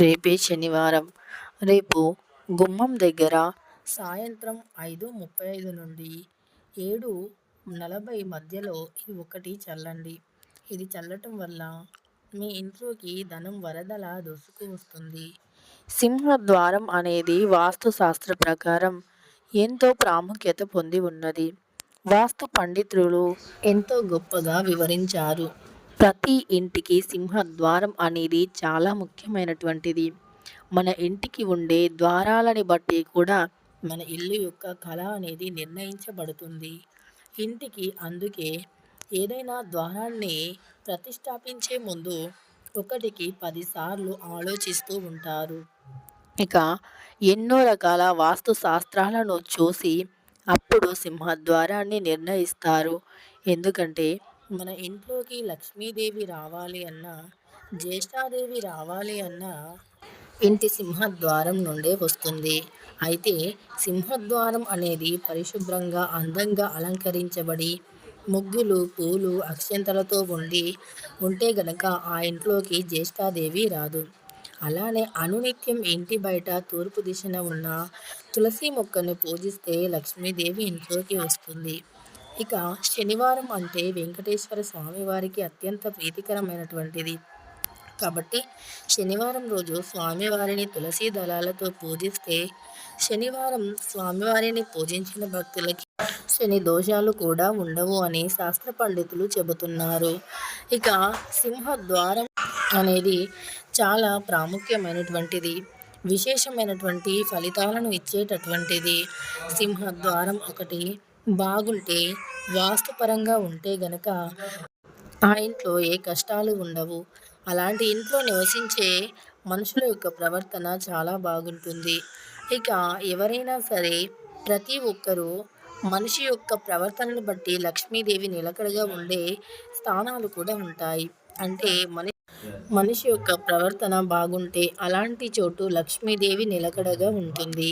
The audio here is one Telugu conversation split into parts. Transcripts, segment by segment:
రేపే శనివారం. రేపు గుమ్మం దగ్గర సాయంత్రం ఐదు ముప్పై ఐదు నుండి ఏడు నలభై మధ్యలో ఇది ఒకటి చల్లండి. ఇది చల్లటం వల్ల మీ ఇంట్లోకి ధనం వరదలా దూసుకు వస్తుంది. సింహద్వారం అనేది వాస్తు శాస్త్ర ప్రకారం ఎంతో ప్రాముఖ్యత పొంది ఉన్నది. వాస్తు పండితులు ఎంతో గొప్పగా వివరించారు. ప్రతి ఇంటికి సింహద్వారం అనేది చాలా ముఖ్యమైనటువంటిది. మన ఇంటికి ఉండే ద్వారాలని బట్టి కూడా మన ఇల్లు యొక్క కళ అనేది నిర్ణయించబడుతుంది. ఇంటికి అందుకే ఏదైనా ద్వారాన్ని ప్రతిష్టాపించే ముందు ఒకటికి పదిసార్లు ఆలోచిస్తూ ఉంటారు. ఇక ఎన్నో రకాల వాస్తు శాస్త్రాలను చూసి అప్పుడు సింహద్వారాన్ని నిర్ణయిస్తారు. ఎందుకంటే మన ఇంట్లోకి లక్ష్మీదేవి రావాలి అన్నా జ్యేష్ఠాదేవి రావాలి అన్నా ఇంటి సింహద్వారం నుండే వస్తుంది. అయితే సింహద్వారం అనేది పరిశుభ్రంగా అందంగా అలంకరించబడి ముగ్గులు పూలు అక్షంతలతో ఉండి ఉంటే గనక ఆ ఇంట్లోకి జ్యేష్ఠాదేవి రాదు. అలానే అనునిత్యం ఇంటి బయట తూర్పు దిశన ఉన్న తులసి మొక్కను పూజిస్తే లక్ష్మీదేవి ఇంట్లోకి వస్తుంది. ఇక శనివారం అంటే వెంకటేశ్వర స్వామి వారికి అత్యంత ప్రీతికరమైనటువంటిది. కాబట్టి శనివారం రోజు స్వామివారిని తులసి దళాలతో పూజిస్తే శనివారం స్వామివారిని పూజించిన భక్తులకి శని దోషాలు కూడా ఉండవు అని శాస్త్ర పండితులు చెబుతున్నారు. ఇక సింహద్వారం అనేది చాలా ప్రాముఖ్యమైనటువంటిది. విశేషమైనటువంటి ఫలితాలను ఇచ్చేటటువంటిది. సింహద్వారం ఒకటి బాగుంటే వాస్తుపరంగా ఉంటే గనక ఆ ఇంట్లో ఏ కష్టాలు ఉండవు. అలాంటి ఇంట్లో నివసించే మనుషుల యొక్క ప్రవర్తన చాలా బాగుంటుంది. ఇక ఎవరైనా సరే ప్రతి ఒక్కరూ మనిషి యొక్క ప్రవర్తనను బట్టి లక్ష్మీదేవి నిలకడగా ఉండే స్థానాలు కూడా ఉంటాయి. అంటే మనిషి మనిషి యొక్క ప్రవర్తన బాగుంటే అలాంటి చోటు లక్ష్మీదేవి నిలకడగా ఉంటుంది.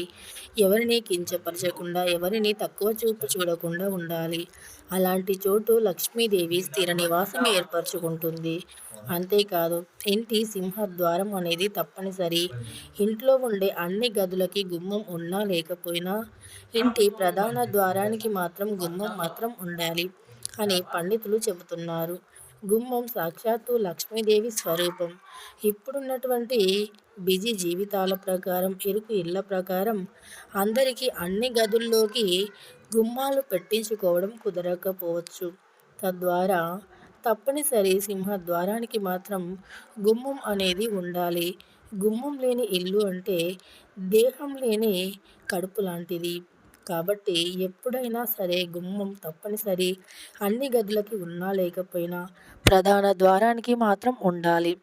ఎవరిని కించపరచకుండా ఎవరిని తక్కువ చూపు చూడకుండా ఉండాలి. అలాంటి చోటు లక్ష్మీదేవి స్థిర నివాసం ఏర్పరచుకుంటుంది. అంతేకాదు ఇంటి సింహద్వారం అనేది తప్పనిసరి. ఇంట్లో ఉండే అన్ని గదులకి గుమ్మం ఉన్నా లేకపోయినా ఇంటి ప్రధాన ద్వారానికి మాత్రం గుమ్మం మాత్రం ఉండాలి అని పండితులు చెబుతున్నారు. గుమ్మం సాక్షాత్తు లక్ష్మీదేవి స్వరూపం. ఇప్పుడున్నటువంటి బిజీ జీవితాల ప్రకారం ఇరుకు ఇళ్ళ ప్రకారం అందరికీ అన్ని గదుల్లోకి గుమ్మాలు పెట్టించుకోవడం కుదరకపోవచ్చు. తద్వారా తప్పనిసరి సింహద్వారానికి మాత్రం గుమ్మం అనేది ఉండాలి. గుమ్మం లేని ఇల్లు అంటే దేహం లేని కడుపు లాంటిది. కాబట్టి ఎప్పుడైనా సరే గుమ్మం తప్పనిసరి. అన్ని గదులకి ఉన్నా లేకపోయినా ప్రధాన ద్వారానికి మాత్రం ఉండాలి.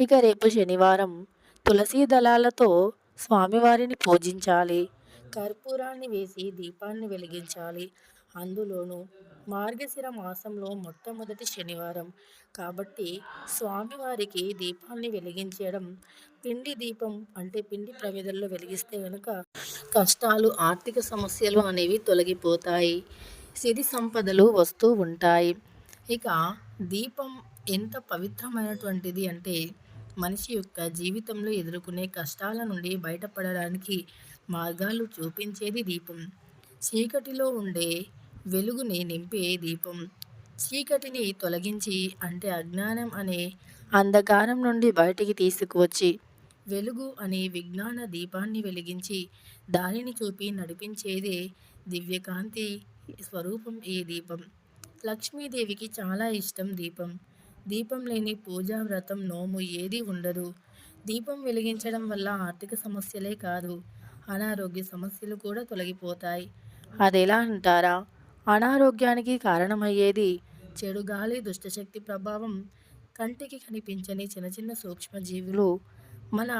ఇక రేపు శనివారం తులసీ దళాలతో స్వామివారిని పూజించాలి. కర్పూరాన్ని వేసి దీపాన్ని వెలిగించాలి. అందులోనూ మార్గశిర మాసంలో మొట్టమొదటి శనివారం. కాబట్టి స్వామివారికి దీపాన్ని వెలిగించడం పిండి దీపం అంటే పిండి ప్రమిదల్లో వెలిగిస్తే కనుక కష్టాలు ఆర్థిక సమస్యలు అనేవి తొలగిపోతాయి. సిరి సంపదలు వస్తూ ఉంటాయి. ఇక దీపం ఎంత పవిత్రమైనటువంటిది అంటే మనిషి యొక్క జీవితంలో ఎదుర్కొనే కష్టాల నుండి బయటపడడానికి మార్గాలు చూపించేది దీపం. చీకటిలో ఉండే వెలుగుని నింపే దీపం. చీకటిని తొలగించి అంటే అజ్ఞానం అనే అంధకారం నుండి బయటికి తీసుకువచ్చి వెలుగు అనే విజ్ఞాన దీపాన్ని వెలిగించి దానిని చూపి నడిపించేదే దివ్యకాంతి స్వరూపం ఈ దీపం. లక్ష్మీదేవికి చాలా ఇష్టం దీపం. దీపం లేని పూజా వ్రతం నోము ఏది ఉండదు. దీపం వెలిగించడం వల్ల ఆర్థిక సమస్యలే కాదు అనారోగ్య సమస్యలు కూడా తొలగిపోతాయి. అదెలా అంటారా? అనారోగ్యానికి కారణమయ్యేది చెడు గాలి దుష్టశక్తి ప్రభావం కంటికి కనిపించని చిన్న చిన్న సూక్ష్మజీవులు మన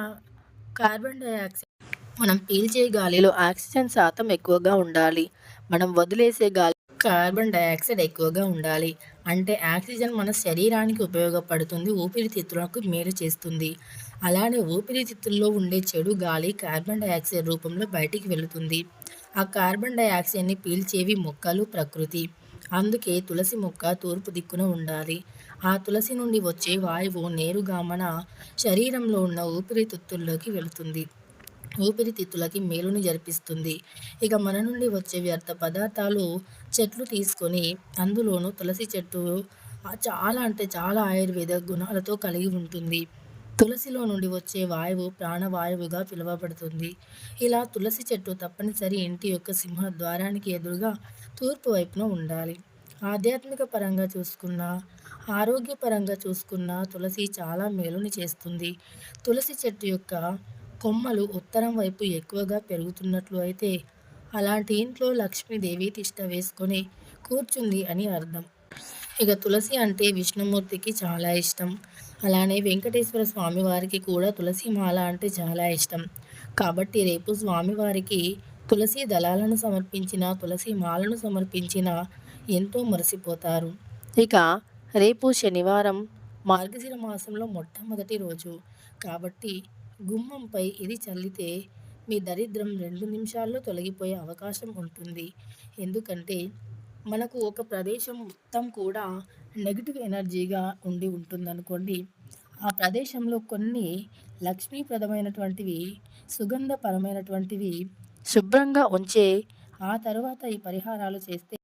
కార్బన్ డైఆక్సైడ్ మనం పీల్చే గాలిలో ఆక్సిజన్ శాతం ఎక్కువగా ఉండాలి. మనం వదిలేసే గాలి కార్బన్ డైఆక్సైడ్ ఎక్కువగా ఉండాలి. అంటే ఆక్సిజన్ మన శరీరానికి ఉపయోగపడుతుంది ఊపిరితిత్తులకు మేలు చేస్తుంది. అలానే ఊపిరితిత్తుల్లో ఉండే చెడు గాలి కార్బన్ డైఆక్సైడ్ రూపంలో బయటికి వెళుతుంది. ఆ కార్బన్ డైఆక్సైడ్ని పీల్చేవి మొక్కలు ప్రకృతి. అందుకే తులసి మొక్క తూర్పు దిక్కున ఉండాలి. ఆ తులసి నుండి వచ్చే వాయువు నేరుగా మన శరీరంలో ఉన్న ఊపిరితిత్తుల్లోకి వెళుతుంది. ఊపిరితిత్తులకి మేలుని జరిపిస్తుంది. ఇక మన నుండి వచ్చే వ్యర్థ పదార్థాలు చెట్లు తీసుకొని అందులోనూ తులసి చెట్టు చాలా అంటే చాలా ఆయుర్వేద గుణాలతో కలిగి ఉంటుంది. తులసిలో నుండి వచ్చే వాయువు ప్రాణవాయువుగా పిలువబడుతుంది. ఇలా తులసి చెట్టు తప్పనిసరి ఇంటి యొక్క సింహ ద్వారానికి ఎదురుగా తూర్పు వైపున ఉండాలి. ఆధ్యాత్మిక పరంగా చూసుకున్న ఆరోగ్యపరంగా చూసుకున్న తులసి చాలా మేలుని చేస్తుంది. తులసి చెట్టు యొక్క కొమ్మలు ఉత్తరం వైపు ఎక్కువగా పెరుగుతున్నట్లు అయితే అలాంటి ఇంట్లో లక్ష్మీదేవి తిష్ట వేసుకొని కూర్చుంది అని అర్థం. ఇక తులసి అంటే విష్ణుమూర్తికి చాలా ఇష్టం. అలానే వెంకటేశ్వర స్వామి వారికి కూడా తులసి మాల అంటే చాలా ఇష్టం. కాబట్టి రేపు స్వామివారికి తులసి దళాలను సమర్పించిన తులసి మాలను సమర్పించిన ఎంతో మురిసిపోతారు. ఇక రేపు శనివారం మార్గశిర మాసంలో మొట్టమొదటి రోజు. కాబట్టి గుమ్మంపై ఇది చల్లితే మీ దరిద్రం రెండు నిమిషాల్లో తొలగిపోయే అవకాశం ఉంటుంది. ఎందుకంటే మనకు ఒక ప్రదేశం మొత్తం కూడా నెగిటివ్ ఎనర్జీగా ఉండి ఉంటుందనుకోండి ఆ ప్రదేశంలో కొన్ని లక్ష్మీప్రదమైనటువంటివి సుగంధపరమైనటువంటివి శుభ్రంగా ఉంచే ఆ తర్వాత ఈ పరిహారాలు చేస్తే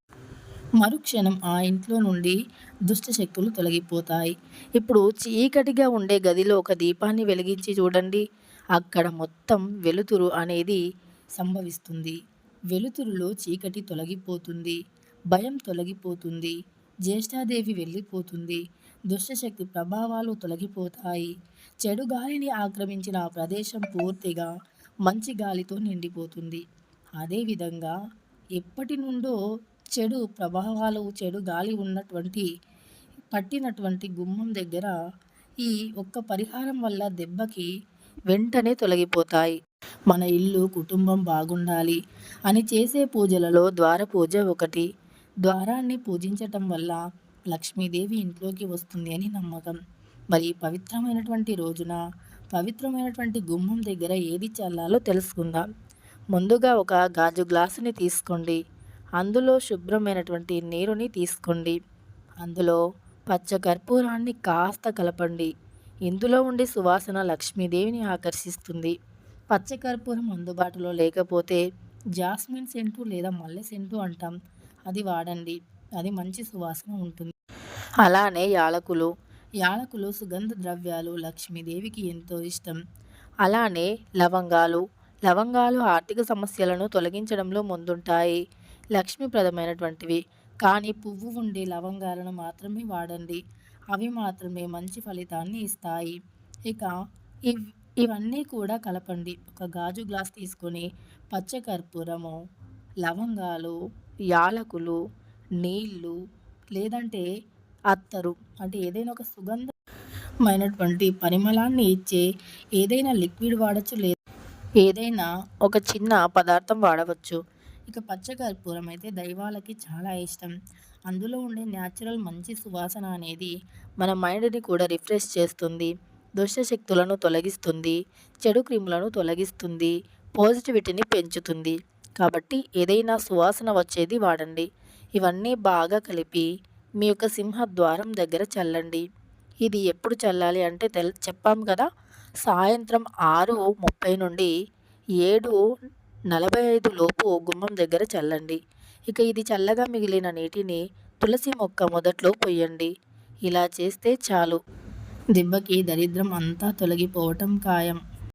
మరుక్షణం ఆ ఇంట్లో నుండి దుష్ట శక్తులు తొలగిపోతాయి. ఇప్పుడు చీకటిగా ఉండే గదిలో ఒక దీపాన్ని వెలిగించి చూడండి అక్కడ మొత్తం వెలుతురు అనేది సంభవిస్తుంది. వెలుతురులో చీకటి తొలగిపోతుంది. భయం తొలగిపోతుంది. జ్యేష్ఠాదేవి వెళ్ళిపోతుంది. దుష్టశక్తి ప్రభావాలు తొలగిపోతాయి. చెడు గాలిని ఆక్రమించిన ఆ ప్రదేశం పూర్తిగా మంచి గాలితో నిండిపోతుంది. అదేవిధంగా ఎప్పటి నుండో చెడు ప్రభావాలు చెడు గాలి ఉన్నటువంటి పట్టినటువంటి గుమ్మం దగ్గర ఈ ఒక్క పరిహారం వల్ల దెబ్బకి వెంటనే తొలగిపోతాయి. మన ఇల్లు కుటుంబం బాగుండాలి అని చేసే పూజలలో ద్వార పూజ ఒకటి ద్వారాన్ని పూజించటం వల్ల లక్ష్మీదేవి ఇంట్లోకి వస్తుంది అని నమ్మకం. మరి పవిత్రమైనటువంటి రోజున పవిత్రమైనటువంటి గుమ్మం దగ్గర ఏది చల్లాలో తెలుసుకుందాం. ముందుగా ఒక గాజు గ్లాసుని తీసుకోండి. అందులో శుభ్రమైనటువంటి నీరుని తీసుకోండి. అందులో పచ్చ కర్పూరాన్ని కాస్త కలపండి. ఇందులో ఉండే సువాసన లక్ష్మీదేవిని ఆకర్షిస్తుంది. పచ్చ కర్పూరం అందుబాటులో లేకపోతే జాస్మిన్ సెంటు లేదా మల్లె సెంటు అంటాం. అది వాడండి. అది మంచి సువాసన ఉంటుంది. అలానే యాలకులు. యాలకులు సుగంధ ద్రవ్యాలు లక్ష్మీదేవికి ఎంతో ఇష్టం. అలానే లవంగాలు. లవంగాలు ఆర్థిక సమస్యలను తొలగించడంలో ముందుంటాయి. లక్ష్మీప్రదమైనటువంటివి. కానీ పువ్వు ఉండే లవంగాలను మాత్రమే వాడండి. అవి మాత్రమే మంచి ఫలితాన్ని ఇస్తాయి. ఇక ఇవ్ ఇవన్నీ కూడా కలపండి. ఒక గాజు గ్లాస్ తీసుకొని పచ్చకర్పూరము లవంగాలు యాలకులు నీళ్ళు లేదంటే అత్తరు. అంటే ఏదైనా ఒక సుగంధమైనటువంటి పరిమళాన్ని ఇచ్చే ఏదైనా లిక్విడ్ వాడచ్చు లేదా ఏదైనా ఒక చిన్న పదార్థం వాడవచ్చు. ఇక పచ్చకర్పూరం అయితే దైవాలకి చాలా ఇష్టం. అందులో ఉండే న్యాచురల్ మంచి సువాసన అనేది మన మైండ్ని కూడా రిఫ్రెష్ చేస్తుంది. దుష్టశక్తులను తొలగిస్తుంది. చెడు క్రిములను తొలగిస్తుంది. పాజిటివిటీని పెంచుతుంది. కాబట్టి ఏదైనా సువాసన వచ్చేది వాడండి. ఇవన్నీ బాగా కలిపి మీ యొక్క సింహద్వారం దగ్గర చల్లండి. ఇది ఎప్పుడు చల్లాలి అంటే తెల్ చెప్పాం కదా సాయంత్రం ఆరు ముప్పై నుండి ఏడు నలభై ఐదు లోపు గుమ్మం దగ్గర చల్లండి. ఇక ఇది చల్లగా మిగిలిన నీటిని తులసి మొక్క మొదట్లో పొయ్యండి. ఇలా చేస్తే చాలు. దిబ్బకి దరిద్రం అంతా తొలగిపోవటం ఖాయం.